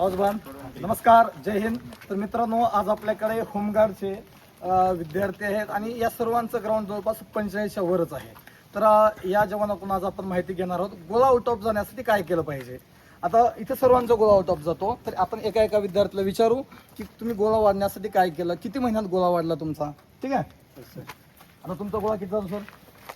औजबान नमस्कार जय हिंद. तर मित्रांनो आज आपल्याकडे होमगार्डचे विद्यार्थी आहेत आणि या सर्वांचं ग्राउंड जवळपास पंचेचाळीसच्या वरच आहे. तर या जवानाकडून आज आपण माहिती घेणार आहोत गोळा आउट ऑफ जाण्यासाठी काय केलं पाहिजे. आता इथे सर्वांचा गोळा आउट ऑफ जातो तर आपण एका एका विद्यार्थ्याला विचारू की तुम्ही गोळा वाढण्यासाठी काय केलं किती महिन्यात गोळा वाढला तुमचा? ठीक आहे? आता तुमचा गोळा किती जातो सर?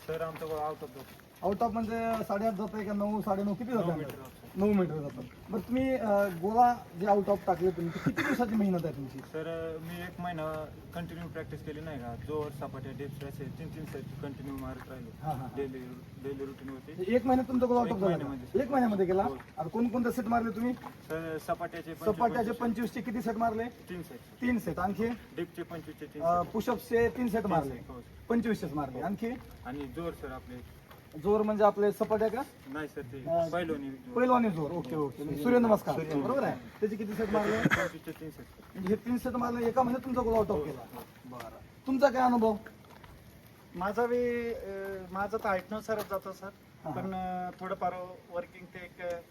सर आमचं आउट ऑफ आउट ऑफ म्हणजे साडेआठ जात आहे का नऊ साडेनऊ किती जातं. नऊ मीटर जातं बरं तुम्ही अं, गोळा जे आउट ऑफ टाकले तुम्ही ते किती दिवसाची मेहनत आहे तुमची? सर मी एक महिना कंटिन्यू प्रॅक्टिस केली नाही का? जोर सपाट्या डिप्स असे तीन तीन सेट कंटिन्यू मारत हा, हा, राहिले हा. डेली डेली रुटीन होती एक महिन्यात तुमचा गोळा आउट एक ऑफ झाला महिन्यामध्ये. एक महिन्यामध्ये गेला हो. आता कोणकोणते सेट मारले तुम्ही? सर सपाट्याचे सपाट्याचे पंचवीसचे किती सेट मारले? तीन सेट तीन सेट आणखी? डिपचे पंचवीसचे तीन set. पुशअपचे तीन सेट मारले. हो. मारले. आणखी? आणि जोर सर आपले जोर म्हणजे आपले सपाट्या का? नाही सर ते हा. पहिलोनी जोर. Okay okay. म्हणजे सूर्यनमस्कार बरोबर आहे? त्याचे किती सेट मारले? तीन म्हणजे हे तीन सेट मारले एका महिन्यात तुमचा गोळा आउट ऑफ केला. बरं. तुमचा काय अनुभव? माझा बी अं, माझं तर हाईटनुसारच जातो सर. पण थोडंफार वर्किंग ते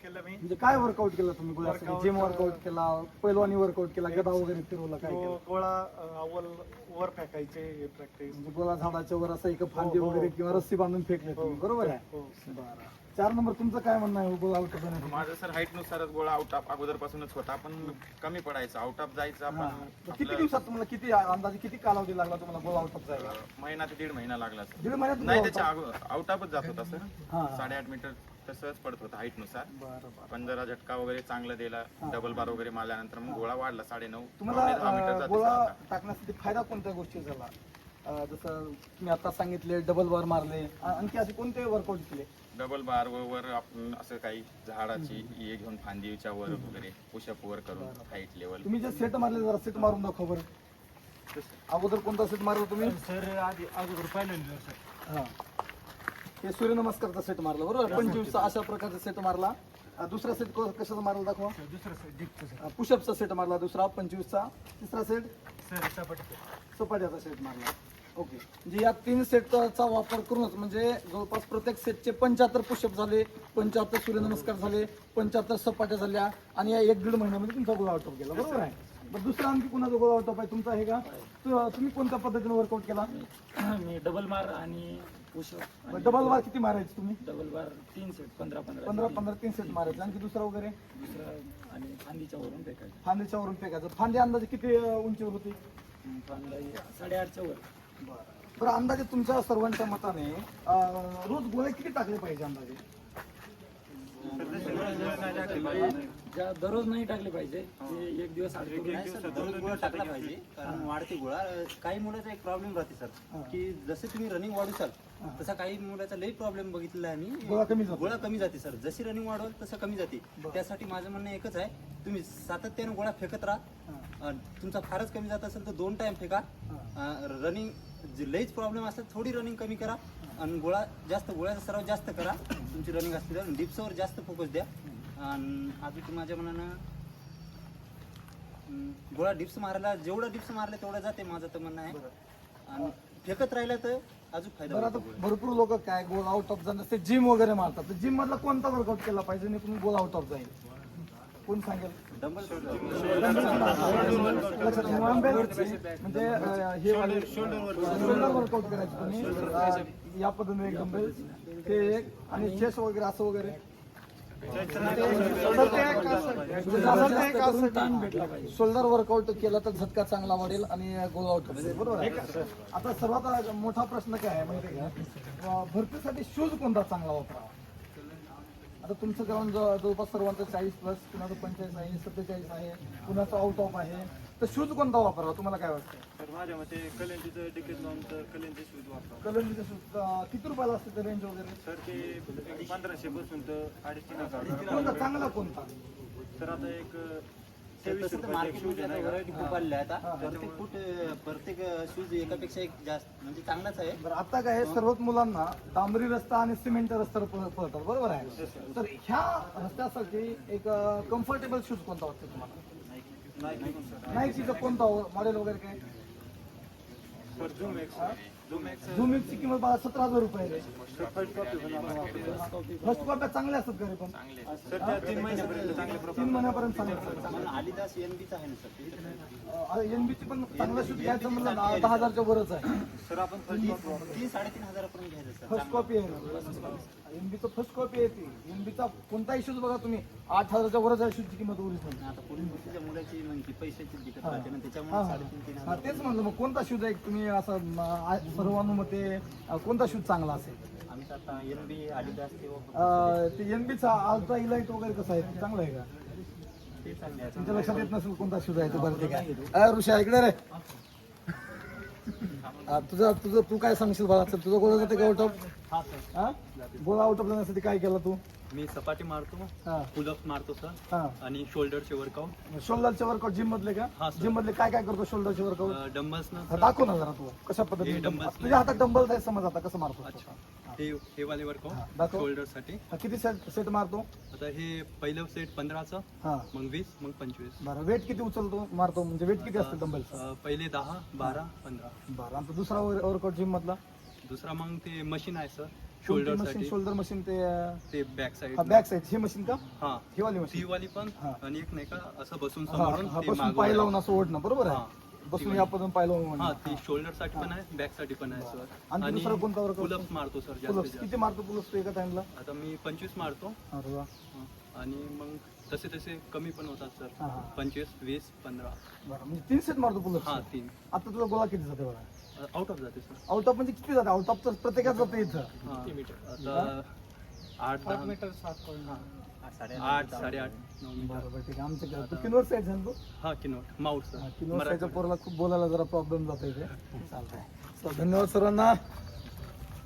केलं मी. म्हणजे काय वर्कआउट केला तुम्ही Workout, जिम वर्कआउट केला पैलवानी वर्कआउट केला गदा वगैरे फिरवला काय गोळा अं, अव्वल वर फेकायचे हे प्रॅक्टिस म्हणजे गोळा झाडाच्या वर असं एक फांदी हो, हो. वगैरे किंवा रस्सी बांधून फेकले हो. तुम्ही बरोबर आहे? हो. बरं. चार नंबर तुमचं काय म्हणणं आहे गोळा आउट माझं सर हाईट नुसारच गोळा आउट ऑफ अगोदरपासूनच होता पण कमी पडायचा. आउट ऑफ जायचा किती आपलं, दिवसात तुम्हाला किती अंदाजे किती कालावधी लागला तुम्हाला गोळा आउट ऑफ जायला? महिना ते दीड महिना लागला सर दीड महिन्यात नाही त्याच्या आउट ऑफच जात होता सर हा. साडेआठ मीटर तसंच पडत होता हाईटनुसार. बरं बरं. पण जरा झटका वगैरे चांगला दिला डबल बार वगैरे मारल्यानंतर मग गोळा वाढला साडे नऊ तुम्हाला दहा मीटर अं, जातो गोळा सर आता. टाकण्यासाठी फायदा कोणत्या गोष्टी झाला? अं, जसं तुम्ही आता सांगितले डबल बार मारले आ- आणखी असे कोणते वर्कआउट केले? डबल बार वर आपण असं काही झाडाची हे घेऊन फांदीच्या वर वगैरे पुशअप वर करून हाईट लेवल तुम्ही जे सेट मारले जरा सेट मारून दाखव बरं. अगोदर कोणता सेट मारला तुम्ही? सर आधी अगोदर पहिल्यांदा सर. हा. हे सूर्यनमस्कारचा सेट मारला बरोबर? पंचवीसचा अशा प्रकारचा सेट मारला. दुसरा सेट कशाचा मारला दाखवा? दुसरं सर पुशअपचा सेट मारला दुसरा पंचवीसचा. तिसरा सेट सर सपाटी सपाट्याचा सेट मारला. ओके म्हणजे या तीन सेटचा वापर करूनच म्हणजे जवळपास प्रत्येक सेटचे पंच्याहत्तर पुशअप झाले पंच्याहत्तर सूर्यनमस्कार झाले पंच्याहत्तर सपाट्या झाल्या आणि या एक दीड महिन्यामध्ये तुमचा गोळा ऑफ गेला बरोबर आहे? बरं दुसरा आणखी कुणाचा गोळा ऑफ आहे तुमचा? आहे का? तुम्ही कोणत्या पद्धतीने वर्कआउट केला? मी डबल बार आणि पुशअप डबल बार किती मारायचे तुम्ही? डबल बार तीन सेट पंधरा पंधरा. पंधरा पंधरा तीन सेट मारायचे. आणखी दुसरा वगैरे? दुसरा आणि फांदीच्या वरून फेकायचं. फांदीच्या वरून फेकायचं. फांदी अंदाजे किती उंचीवर होती? फांदा साडेआठच्या वर. बरं. अंदाजे तुमच्या सर्वांच्या मताने अं, रोज गोळे किती टाकले पाहिजे अंदाजे? ज्या दररोज नाही टाकले पाहिजे ते एक दिवस आड करून नाही सर. दररोज गोळा टाकला पाहिजे कारण वाढते गोळा. काही मुलाचा एक प्रॉब्लेम राहते सर की जसे तुम्ही रनिंग वाढूचाल तसा काही मुलाचा लई प्रॉब्लेम बघितला आहे मी. गोळा कमी जातो. गोळा कमी जाते सर. जशी रनिंग वाढवाल तसं कमी जाते. त्यासाठी माझं म्हणणं एकच आहे तुम्ही सातत्याने गोळा फेकत राहा. अन् तुमचा फारच कमी जात असेल तर दोन टाइम फेका. रनिंग लईच प्रॉब्लेम असेल थोडी रनिंग कमी करा. आणि गोळा जास्त गोळ्याचा सराव जास्त करा. तुमची रनिंग असते तर डिप्सवर जास्त फोकस द्या. आणि अजून माझ्या मनानं गोळा डिप्स मारायला जेवढं डिप्स मारले तेवढं जाते माझं तर म्हणणं आहे. आणि फेकत राहिलं तर अजून फायदा बरं आता होतो भरपूर लोक काय गोल आउट ऑफ जाणं जिम वगैरे मारतात. तर जिम मधला कोणता वर्कआउट केला पाहिजे आणि तुम्ही गोल आउट ऑफ जाईल कोण सांगेल? म्हणजे हे शोल्डर वर्कआउट करायचं तुम्ही या पद्धतीने एक डंबेल ते एक आणि चेस वगैरे असं वगैरे शोल्डर वर्कआउट केला तर झटका चांगला वाढेल आणि गोल आउट बरोबर आहे. आता सर्वात मोठा प्रश्न काय आहे माहिती आहे का? भरतीसाठी शूज कोणता चांगला वापरावा? आता तुमचं ग्राउंड जवळपास सर्वांचं चाळीस प्लस कुणाचं पंचेचाळीस आहे सत्तेचाळीस आहे कुणाचं आउट ऑफ आहे. तर शूज कोणता वापरावा? तुम्हाला काय वाटतं? तर माझ्या मते कलेंजीचं डिकेट लावून तर कलेंजी शूज वापरा कलर शूज किती रुपयाला असते ते रेंज वगैरे? सर ते पंधराशे पासून तर अडीच तीन हजार कोणता चांगला कोणता? तर आता एक तसं तर मार्केटमध्ये आता? व्हरायटी खूप आलेल्या आहेत. प्रत्येक फूट प्रत्येक शूज एकापेक्षा एक जास्त म्हणजे चांगलाच आहे. बरं आता काय आहे, सर्वच मुलांना डांबरी रस्ता आणि सिमेंटच्या रस्त्यावर पळ- पळतात. बरोबर आहे? तर ह्या रस्त्यासाठी एक कम्फर्टेबल शूज कोणता वाटतं तुम्हाला? नाईकीचं कोणता मॉडेल वगैरे काय? झूम एक्स झुमिकची किंमत बघा सतरा हजार रुपये फर्स्ट कॉप्या चांगल्या असतात घरी पण. तीन महिन्यापर्यंत चांगल्या एनबीचा आहे ना सर? एनबीची पण चांगला शूट घ्यायचं म्हणलं ना दहा हजारच्या वरच आहे. सर आपण फर्स्ट तीन साडेतीन हजारापर्यंत घ्यायचं फर्स्ट कॉपी आहे. एनबीचं फर्स्ट कॉपी आहे ती. एनबीचा कोणताही शूज बघा तुम्ही. आठ हजारच्या वरच शूजची किंमत ओरिजिनल आता पोलीस भरतीच्या मुलाची म्हणजे पैशाची दिक्कत. राहते ना त्याच्यामुळे. साडेतीन तीन हा, हजार तेच म्हणलं मग कोणता शूज आहे? तुम्ही असं म, आ- सर्वानुमते अ, कोणता शूज चांगला असेल? आमचं आता ते अ, ते एनबीचा अल्ट्रा इलाइट वगैरे कसं आहे? ते चांगलं आहे का? ते चांगले आहेत तुमच्या लक्षात येत नसेल कोणता शूज आहे ते? बरं ठीक आहे. अ, ऋषा इकडे रे. तुझं तुझं तू काय सांगशील मला चल, तुझं कोणा जाते आउट ऑफ हा सर हा? बोला आउट ऑफ जाण्यासाठी काय केलं तू? मी सपाटी मारतो हा. पुलअप मारतो सर हा. आणि शोल्डरचे वर्कआउट शोल्डरचे वर्कआउट जिम मधले का? हा, सर. जिम मधले काय काय करतो शोल्डरचे वर्कआउट डंबल्स दाखव ना जरा तू कशा पद्धतीने dumbbells? तुझ्या हातात डंबल आहे समज आता कसं मारतो अच्छा. हे हे वाले हा, वर्कआउट दाखव. शोल्डरसाठी. हा, किती सेट सेट मारतो? आता हे पहिलं सेट पंधराचं हा. मग वीस मग पंचवीस. बरं वेट किती उचलतो मारतो? म्हणजे वेट किती असतं डंबलचं अं, पहिले दहा बारा पंधरा. बरं आणि तो दुसरा वर्कआउट जिम मधला? दुसरा मग ते मशीन आहे सर मशीन शोल्डरसाठी शोल्डर मशीन ते ते बॅक साईड बॅक साईड ही मशीन का? हा. ही वाली ती मशीन वाली पण हा. आणि एक नाही का असं बसून समोरून ते बसून पाय लावून. असं ओढणं बरोबर हा. बसून या पद्धतीने हा ती शोल्डरसाठी पण आहे बॅकसाठी पण आहे सर आणि दुसरा कोणता workout? पुलअप मारतो सर जास्तीत जास्त किती मारतो पुलप्स एका टाइमला आता मी पंचवीस मारतो. अरे वा. हं. आणि मग तसे तसे कमी पण होतात सर हा. पंचवीस वीस पंधरा. बरं म्हणजे तीन सेट मारतो पुलप्स हा तीन. आता तुझा गोळा किती जाते बघा? आउट ऑफ जाते सर आउट ऑफ म्हणजे किती जाते? आउट ऑफ तर प्रत्येकात जाते इथं. हा. आता आठ दहा. मीटर सात पॉईंट आठ साडेआठ नऊ मीटर बरोबर ठीक आहे. आमच्या तू किनवर साईड झाला तू हा किनोट माऊट सर किनवर साईडच्या पोराला खूप बोलायला जरा प्रॉब्लेम जातो इथे चालतंय. So, धन्यवाद सर्वांना